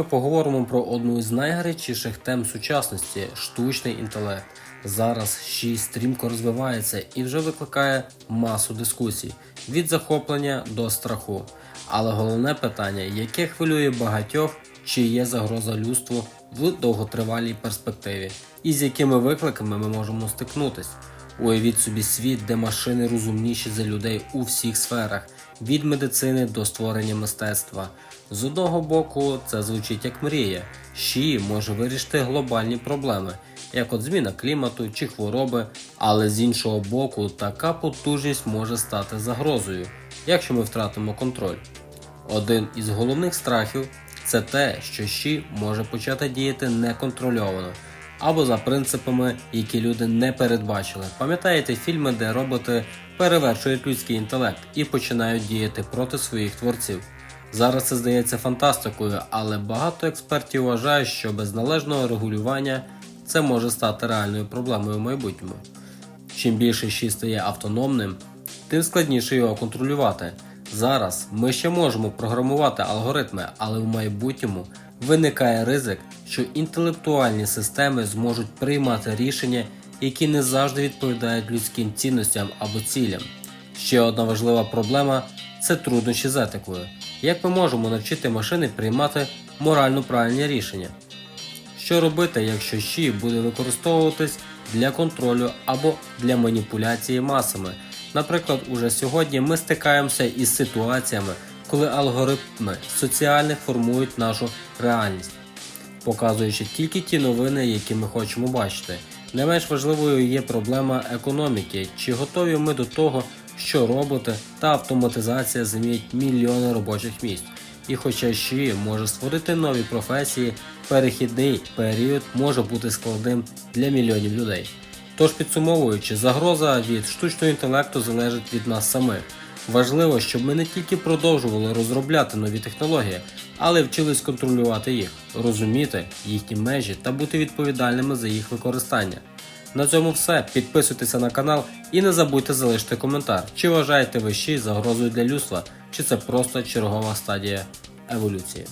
Ми поговоримо про одну із найгарячіших тем сучасності штучний інтелект. Зараз ще й стрімко розвивається і вже викликає масу дискусій від захоплення до страху. Але головне питання, яке хвилює багатьох, чи є загроза людству в довготривалій перспективі, і з якими викликами ми можемо стикнутись. Уявіть собі світ, де машини розумніші за людей у всіх сферах, від медицини до створення мистецтва. З одного боку, це звучить як мрія. Ші може вирішити глобальні проблеми, як от зміна клімату чи хвороби, але з іншого боку, така потужність може стати загрозою, якщо ми втратимо контроль. Один із головних страхів це те, що Ші може почати діяти неконтрольовано або за принципами, які люди не передбачили. Пам'ятаєте фільми, де роботи перевершують людський інтелект і починають діяти проти своїх творців. Зараз це здається фантастикою, але багато експертів вважають, що без належного регулювання це може стати реальною проблемою в майбутньому. Чим більше щі стає автономним, тим складніше його контролювати. Зараз ми ще можемо програмувати алгоритми, але в майбутньому виникає ризик, що інтелектуальні системи зможуть приймати рішення, які не завжди відповідають людським цінностям або цілям. Ще одна важлива проблема це труднощі з етикою. Як ми можемо навчити машини приймати морально правильні рішення? Що робити, якщо щі буде використовуватись для контролю або для маніпуляції масами? Наприклад, уже сьогодні ми стикаємося із ситуаціями, коли алгоритми соціальних формують нашу реальність, показуючи тільки ті новини, які ми хочемо бачити. Не менш важливою є проблема економіки, чи готові ми до того, що роботи та автоматизація замінять мільйони робочих місць. І хоча ще може створити нові професії, перехідний період може бути складним для мільйонів людей. Тож підсумовуючи, загроза від штучного інтелекту залежить від нас самих. Важливо, щоб ми не тільки продовжували розробляти нові технології, але вчились контролювати їх, розуміти їхні межі та бути відповідальними за їх використання. На цьому все. Підписуйтеся на канал і не забудьте залишити коментар, чи вважаєте ви ще загрозою для людства, чи це просто чергова стадія еволюції.